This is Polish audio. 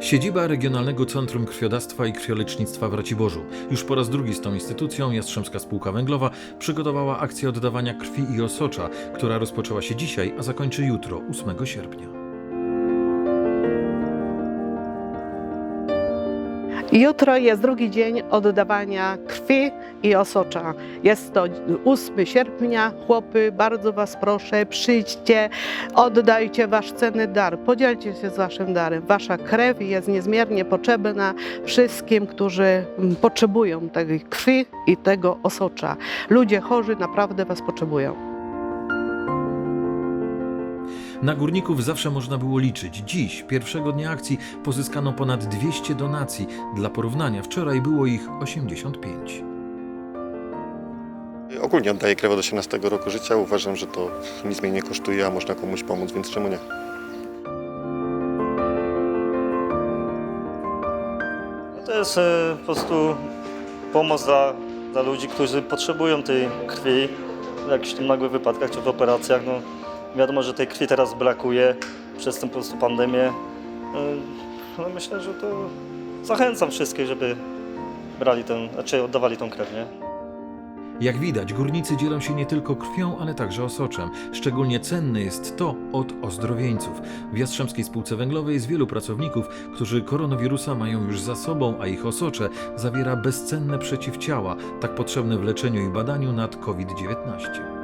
Siedziba Regionalnego Centrum Krwiodawstwa i Krwiolecznictwa w Raciborzu. Już po raz drugi z tą instytucją Jastrzębska Spółka Węglowa przygotowała akcję oddawania krwi i osocza, która rozpoczęła się dzisiaj, a zakończy jutro, 8 sierpnia. Jutro jest drugi dzień oddawania krwi i osocza. Jest to 8 sierpnia. Chłopy, bardzo Was proszę, przyjdźcie, oddajcie Wasz cenny dar, podzielcie się z Waszym darem. Wasza krew jest niezmiernie potrzebna wszystkim, którzy mm, potrzebują tej krwi i tego osocza. Ludzie chorzy naprawdę Was potrzebują. Na górników zawsze można było liczyć. Dziś, pierwszego dnia akcji, pozyskano ponad 200 donacji. Dla porównania, wczoraj było ich 85. Ogólnie oddaję krew od 18 roku życia. Uważam, że to nic mnie nie kosztuje, a można komuś pomóc, więc czemu nie? No to jest e, po prostu pomoc dla, dla ludzi, którzy potrzebują tej krwi w jakichś tam nagłych wypadkach czy w operacjach. No, wiadomo, że tej krwi teraz brakuje przez tę po prostu pandemię. E, No, myślę, że to zachęcam wszystkich, żeby brali tę, znaczy oddawali tą krew, nie? Jak widać, górnicy dzielą się nie tylko krwią, ale także osoczem. Szczególnie cenne jest to od ozdrowieńców. W Jastrzębskiej Spółce Węglowej jest wielu pracowników, którzy koronawirusa mają już za sobą, a ich osocze zawiera bezcenne przeciwciała, tak potrzebne w leczeniu i badaniu nad COVID-19.